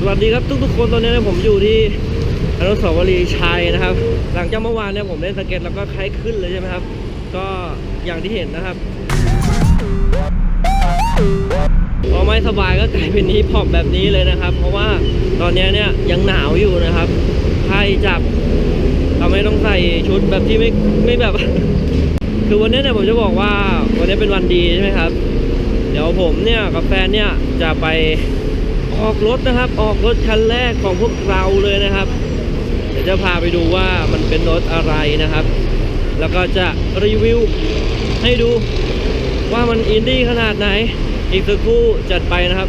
สวัสดีครับทุกๆคนตอนนี้ผมอยู่ที่อนุสาวรีย์ชัยนะครับ หลังจากเมื่อวานเนี่ยผมเล่นสเก็ตแล้วก็ไข้ขึ้นเลยใช่ไหมครับ ก็อย่างที่เห็นนะครับพอไม่สบายก็กลายเป็นนี้พอบแบบนี้เลยนะครับ เพราะว่าตอนนี้เนี่ยยังหนาวอยู่นะครับไข้จับทำให้ต้องใส่ชุดแบบที่ไม่ไม่แบบ คือวันนี้เนี่ยผมจะบอกว่าวันนี้เป็นวันดีใช่ไหมครับ เดี๋ยวผมเนี่ยกับแฟนเนี่ยจะไป ออกรถนะครับ ออกรถคันแรกของพวกเราเลยนะครับ เดี๋ยวจะพาไปดูว่ามันเป็นรถอะไรนะครับ แล้วก็จะรีวิวให้ดูว่ามันอินดี้ขนาดไหน อีกสักครู่จัดไปนะครับ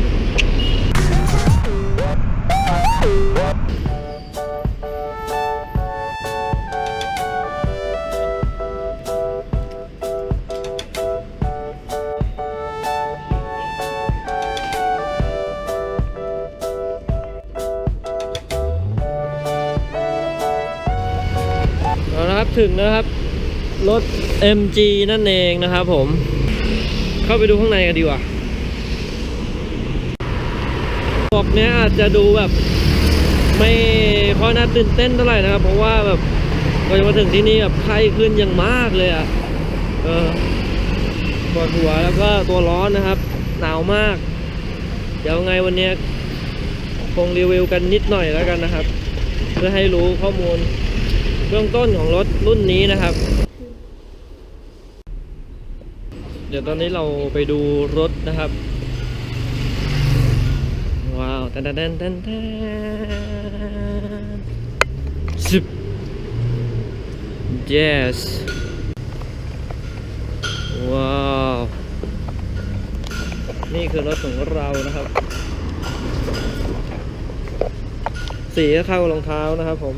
ครับ ถึงนะครับ รถ MG นั่นเองนะครับผม เข้าไปดูข้างในกันดีกว่าบอกเนี้ยอาจจะดูแบบ ไม่ค่อยน่าตื่นเต้นเท่าไหร่นะครับ เพราะว่าแบบกว่าจะมาถึงที่นี่แบบไข้ขึ้นอย่างมากเลยอะ เออปวดหัวแล้วก็ตัวร้อนนะครับ หนาวมาก เดี๋ยวไงวันเนี้ยคงรีวิวกันนิดหน่อยแล้วกันนะครับ เพื่อให้รู้ข้อมูล เบื้องต้นของรถรุ่นนี้นะครับ เดี๋ยวตอนนี้เราไปดูรถนะครับ ว้าวแตนแตนแตนแตนแตนสิบ yes ว้าว นี่คือรถของเรานะครับ สีเข้ารองเท้านะครับผม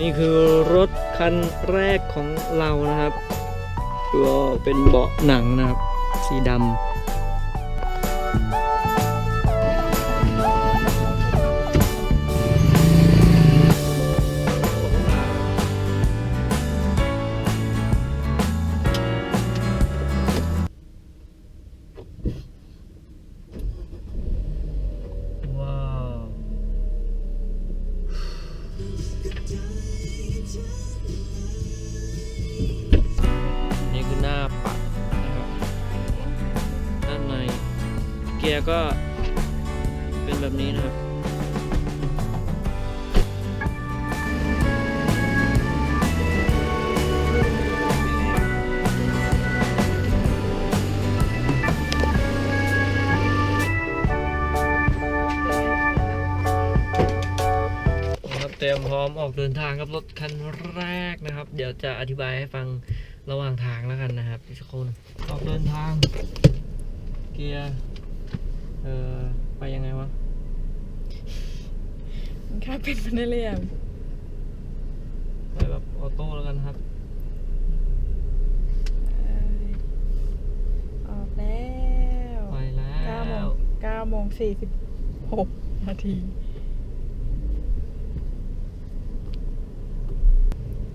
นี่คือรถคันแรกของเรานะครับ ก็เป็นเบาะหนังนะครับ สีดำ ยก็เป็นแบบนี้นะครับนะครับเตรียมพร้อมออกเดินทางกับรถคันแรกนะครับ เดี๋ยวจะอธิบายให้ฟังระหว่างทางแล้วกันนะครับทุกคนออกเดินทาง เกียร์ เอ่อไปยังไงวะ มันค่าเป็นพันเรียมไปแบบออโต้แล้วกันครับ ออกแล้วไปแล้เก้าโมว งเก้าโมงสี่สิบหกนาที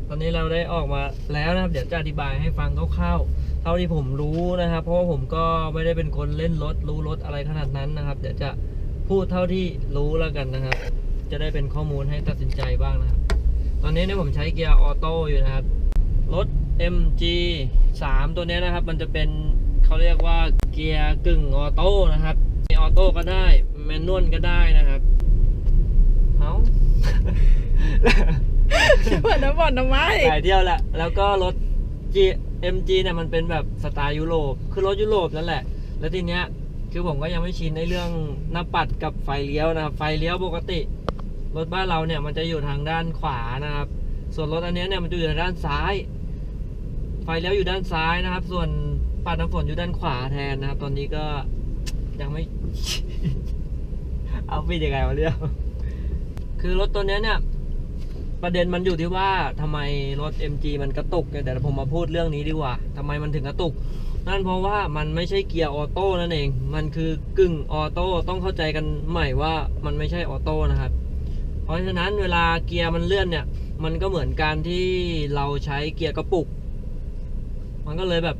ตอนนี้เราได้ออกมาแล้วนะครับ เดี๋ยวจะอธิบายให้ฟังคร่าวๆ เท่าที่ผมรู้นะครับ เพราะว่าผมก็ไม่ได้เป็นคนเล่นรถรู้รถอะไรขนาดนั้นนะครับ เดี๋ยวจะพูดเท่าที่รู้แล้วกันนะครับ จะได้เป็นข้อมูลให้ตัดสินใจบ้างนะครับ ตอนนี้เนี่ยผมใช้เกียร์ออโต้อยู่นะครับ รถ MG 3 ตัวเนี้ยนะครับ มันจะเป็นเขาเรียกว่าเกียร์กึ่งออโต้นะครับมีออโต้ก็ได้แมนนวลก็ได้นะครับเอาเปิดน้ำบ่อนน้ำไม้หลายเที่ยวแหละแล้วก็รถ G MG เนี่ยมันเป็นแบบสไตล์ยุโรป คือรถยุโรปนั่นแหละ แล้วทีเนี้ยคือผมก็ยังไม่ชินในเรื่องหน้าปัดกับไฟเลี้ยวนะครับ ไฟเลี้ยวปกติ รถบ้านเราเนี่ยมันจะอยู่ทางด้านขวานะครับ ส่วนรถอันเนี้ยเนี่ยมันจะอยู่ทางด้านซ้าย ไฟเลี้ยวอยู่ด้านซ้ายนะครับ ส่วนปัดน้ำฝนอยู่ด้านขวาแทนนะครับ ตอนนี้ก็ยังไม่ เอาไปยังไงวะเรียวคือรถตัวเนี้ยเนี่ย ประเด็นมันอยู่ที่ว่าทำไมรถ MG มันกระตุกเนี่ยเดี๋ยวผมมาพูดเรื่องนี้ดีกว่าทำไมมันถึงกระตุก นั่นเพราะว่ามันไม่ใช่เกียร์ออโต้นั่นเอง มันคือกึ่งออโต้ต้องเข้าใจกันใหม่ว่ามันไม่ใช่ออโต้นะครับ เพราะฉะนั้นเวลาเกียร์มันเลื่อนเนี่ย มันก็เหมือนการที่เราใช้เกียร์กระปุก มันก็เลยแบบ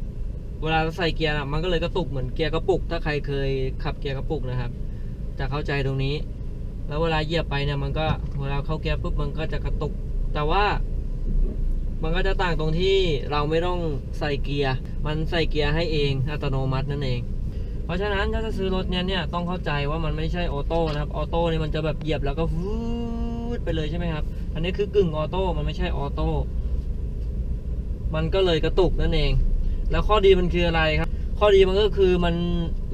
เวลาใส่เกียร์อะมันก็เลยกระตุกเหมือนเกียร์กระปุก ถ้าใครเคยขับเกียร์กระปุกนะครับ จะเข้าใจตรงนี้ แล้วเวลาเหยียบไปเนี่ยมันก็เวลาเข้าเกียร์ปุ๊บมันก็จะกระตุก แต่ว่า มันก็จะต่างตรงที่เราไม่ต้องใส่เกียร์ มันใส่เกียร์ให้เองอัตโนมัตินั่นเอง เพราะฉะนั้นถ้าจะซื้อรถเนี้ยเนี่ยต้องเข้าใจว่ามันไม่ใช่ออโต้นะครับ ออโต้เนี่ยมันจะแบบเหยียบแล้วก็วูดไปเลยใช่ไหมครับ อันนี้คือกึ่งออโต้มันไม่ใช่ออโต้ มันก็เลยกระตุกนั่นเอง แล้วข้อดีมันคืออะไรครับ ข้อดีมันก็คือมัน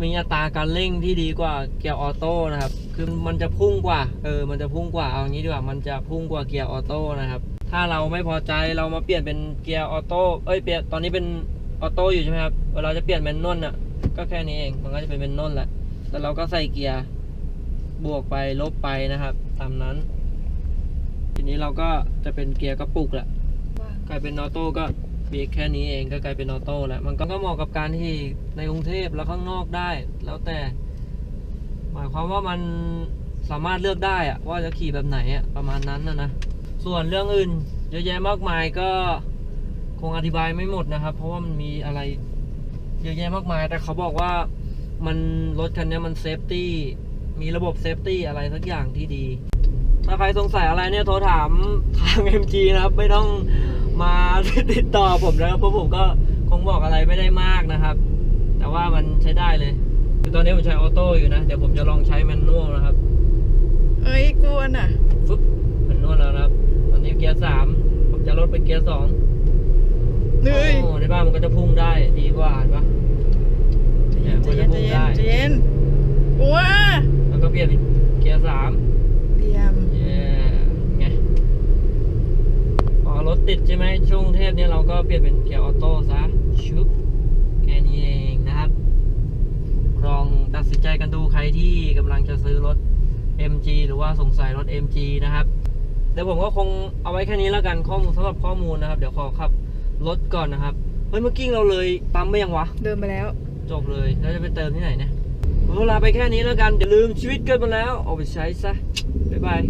มีอัตราการเร่งที่ดีกว่าเกียร์ออโต้นะครับ คือมันจะพุ่งกว่า เออ มันจะพุ่งกว่า เอางี้ดีกว่า มันจะพุ่งกว่าเกียร์ออโต้นะครับ ถ้าเราไม่พอใจเรามาเปลี่ยนเป็นเกียร์ออโต้ เอ้ย เปลี่ยน ตอนนี้เป็นออโต้อยู่ใช่ไหมครับ เวลาจะเปลี่ยนเป็นนวลน่ะ ก็แค่นี้เอง มันก็จะเป็นเป็นนวลแหละ แต่เราก็ใส่เกียร์บวกไปลบไปนะครับ ตามนั้น ทีนี้เราก็จะเป็นเกียร์กระปุกแหละ กลายเป็นออโต้ก็ เบรกแค่นี้เองก็กลายเป็นออโต้แล้ว มันก็เหมาะกับการที่ในกรุงเทพแล้วข้างนอกได้ แล้วแต่ หมายความว่ามันสามารถเลือกได้อะว่าจะขี่แบบไหนอะประมาณนั้นนะนะ ส่วนเรื่องอื่น เยอะแยะมากมายก็คงอธิบายไม่หมดนะครับ เพราะว่ามันมีอะไรเยอะแยะมากมาย แต่เขาบอกว่ามันรถคันนี้มันเซฟตี้มีระบบเซฟตี้อะไรสักอย่างที่ดี ถ้าใครสงสัยอะไรเนี่ยโทรถามทาง MG นะครับ ไม่ต้อง มาติดต่อผมนะครับเพราะผมก็คงบอกอะไรไม่ได้มากนะครับ แต่ว่ามันใช้ได้เลยคือตอนนี้ผมใช้ออโต้อยู่นะ เดี๋ยวผมจะลองใช้แมนนวลนะครับเอ้ยกวนอะฟึบแมนนวลแล้วนะครับ ตอนนี้เกียร์สามผมจะลดไปเกียร์สองเฮ้ยโอ้ในบ้านมันก็จะพุ่งได้ดีกว่าเห็นปะใจเย็นใจเย็นใจเย็นใจเย็นกลัวแล้วก็เปลี่ยนเป็นเกียร์สามเดียม เย้ไงพอ รถติดใช่ไหมช่วงกรุงเทพเนี่ยเราก็เปลี่ยนเป็นเกียร์ออโต้ซะชุบแค่นี้เองนะครับ ลองตัดสินใจกันดูใครที่กำลังจะซื้อรถ MG หรือว่าสงสัยรถ MG นะครับเดี๋ยวผมก็คงเอาไว้แค่นี้แล้วกันข้อมูลสำหรับข้อมูลนะครับ เดี๋ยวขอขับรถก่อนนะครับเฮ้ยเมื่อกี้เราเลยปั๊มไปยังวะ เดินไปแล้ว จบเลยแล้วจะไปเติมที่ไหนเนี่ยเวลาไปแค่นี้แล้วกันอย่าลืมชีวิตเกินมาแล้วเอาไปใช้ซะบ๊ายบาย